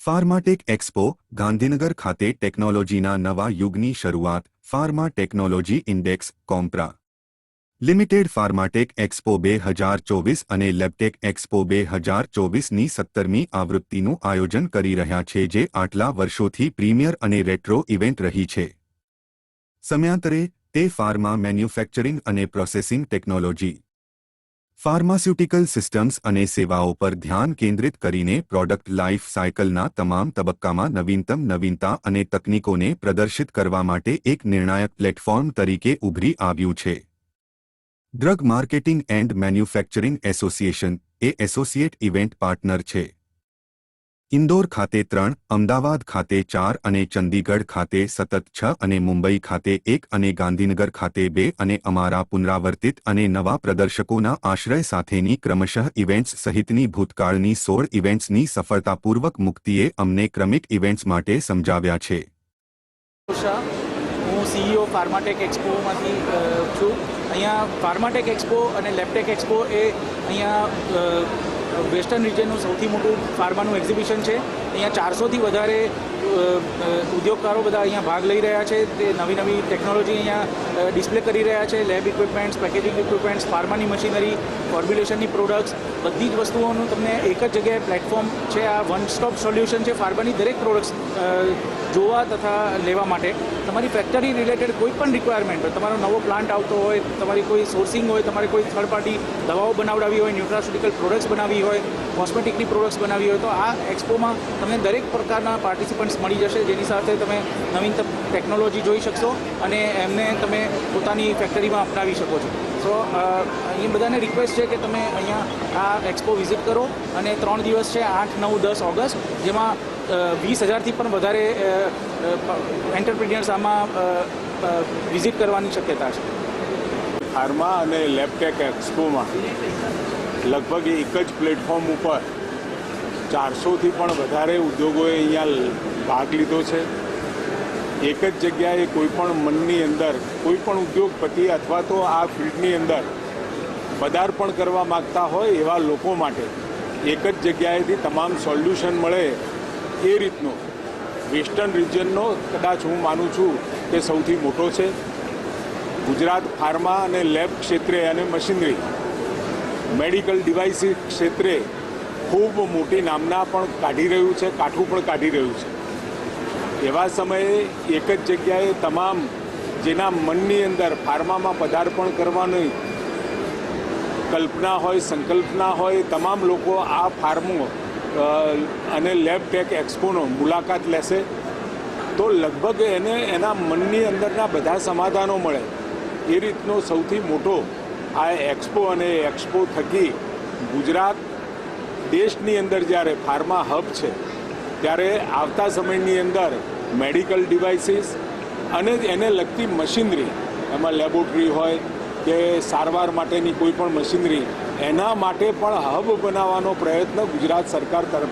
Pharmatech expo, Gandhinagar ખાતે ટેકનોલોજીના નવા યુગની શરૂઆત, ફાર્મા ટેકનોલોજી ઇન્ડેક્સ, કોમ્પ્રા. લિમિટેડ ફાર્માટેક એક્સપો બે હજાર ચોવીસ અને લેબટેક એક્સપો બે હજાર ચોવીસની સત્તરમી આવૃત્તિનું આયોજન કરી રહ્યા છે જે આટલા વર્ષોથી પ્રીમિયર અને રેટ્રો ઇવેન્ટ રહી છે. સમયાંતરે, તે ફાર્મા મેન્યુફેક્ચરિંગ અને પ્રોસેસિંગ ટેકનોલોજી. ફાર્માસ્યુટિકલ સિસ્ટમ્સ અને સેવાઓ પર ધ્યાન કેન્દ્રિત કરીને પ્રોડક્ટ લાઇફ સાયકલના તમામ તબક્કામાં નવીનતમ નવીનતા અને તકનીકોને પ્રદર્શિત કરવા માટે એક નિર્ણાયક પ્લેટફોર્મ તરીકે ઉભરી આવ્યું છે. Drug marketing and manufacturing association A associate event partner છે. ઇન્દોર ખાતે ત્રણ, અમદાવાદ ખાતે ચાર અને ચંદીગઢ ખાતે સતત છ અને મુંબઈ ખાતે એક અને ગાંધીનગર ખાતે બે અને અમારા પુનરાવર્તિત અને નવા પ્રદર્શકોના આશ્રય સાથેની ક્રમશઃ ઇવેન્ટ્સ સહિતની ભૂતકાળની સોળ ઇવેન્ટ્સની સફળતાપૂર્વક મુક્તિએ અમને ક્રમિક ઇવેન્ટ્સ માટે સમજાવ્યા છે. હું સીઈઓ ફાર્માટેક એક્સપોમાંથી છું. અહીંયા ફાર્માટેક એક્સપો અને લેપટેક એક્સપો એ અહીંયા વેસ્ટર્ન રિજનનું સૌથી મોટું ફાર્માનું એક્ઝિબિશન છે. અહીંયા ચારસોથી વધારે ઉદ્યોગકારો બધા અહીંયા ભાગ લઈ રહ્યા છે. તે નવી નવી ટેકનોલોજી અહીંયા ડિસ્પ્લે કરી રહ્યા છે લેબ ઇક્વિપમેન્ટ્સ પેકેજિંગ ઇક્વિપમેન્ટ્સ ફાર્માની મશીનરી ફોર્મ્યુલેશનની પ્રોડક્ટ્સ બધી જ વસ્તુઓનું તમને એક જ જગ્યાએ પ્લેટફોર્મ છે. આ વન સ્ટોપ સોલ્યુશન છે ફાર્માની દરેક પ્રોડક્ટ્સ જોવા તથા લેવા માટે. તમારી ફેક્ટરી રિલેટેડ કોઈ પણ રિક્વાયરમેન્ટ હોય, તમારો નવો પ્લાન્ટ આવતો હોય, તમારી કોઈ સોર્સિંગ હોય, તમારે કોઈ થર્ડ પાર્ટી દવાઓ બનાવડાવી હોય ન્યુટ્રાસ્યુટિકલ પ્રોડક્ટ્સ બનાવવી હોય કોસ્મેટિકની પ્રોડક્ટ્સ બનાવવી હોય, તો આ એક્સપોમાં તમને દરેક પ્રકારના પાર્ટિસિપન્ટ્સ મળી જશે. જેની સાથે તમે નવીનતમ ટેકનોલોજી જોઈ શકશો અને એમને તમે પોતાની ફેક્ટરીમાં અપનાવી શકો છો. સો એ બધાને રિક્વેસ્ટ છે કે તમે અહીંયા આ એક્સપો વિઝિટ કરો અને ત્રણ દિવસ છે, આઠ, નવ, દસ ઓગસ્ટ, જેમાં વીસ હજારથી પણ વધારે એન્ટરપ્રિન્યર્સ આમાં વિઝિટ કરવાની શક્યતા છે. ફાર્મા અને લેબટેક એક્સપોમાં લગભગ એક જ પ્લેટફોર્મ ઉપર ચારસોથી પણ વધારે ઉદ્યોગોએ અહીંયા ભાગ લીધો છે. એક જ જગ્યાએ કોઈ પણ મનની અંદર કોઈપણ ઉદ્યોગપતિ અથવા તો આ ફિલ્ડની અંદર પદાર્પણ કરવા માગતા હોય એવા લોકો માટે એક જ જગ્યાએથી તમામ સોલ્યુશન મળે એ રીતનો. વેસ્ટર્ન રિજનનો કદાચ હું માનું છું કે સૌથી મોટો છે. ગુજરાત ફાર્મા અને લેબ ક્ષેત્રે અને મશીનરી, મેડિકલ ડિવાઇસીસ ક્ષેત્રે ખૂબ મોટી નામના પણ કાઢી રહ્યું છે, કાઠું પણ કાઢી રહ્યું છે. એવા સમયે એક જ જગ્યાએ તમામ જેના મનની અંદર ફાર્મામાં પદાર્પણ કરવાની કલ્પના હોય, સંકલ્પના હોય, તમામ લોકો આ ફાર્મો અને લેબ ટેક એક્સપોનો મુલાકાત લેશે, તો લગભગ એને, એના મનની અંદરના બધા સમાધાનો મળે. એ રીતનો સૌથી મોટો આ એક્સપો અને એક્સપો થકી ગુજરાત દેશની અંદર જ્યારે ફાર્મા હબ છે ત્યારે આવતા સમયની અંદર મેડિકલ ડિવાઇસીસ અને એને લગતી મશીનરી, એમાં લેબોરેટરી હોય કે સારવાર માટેની કોઈ પણ મશીનરી, એના માટે પણ હબ બનાવવાનો પ્રયત્ન ગુજરાત સરકાર તરફ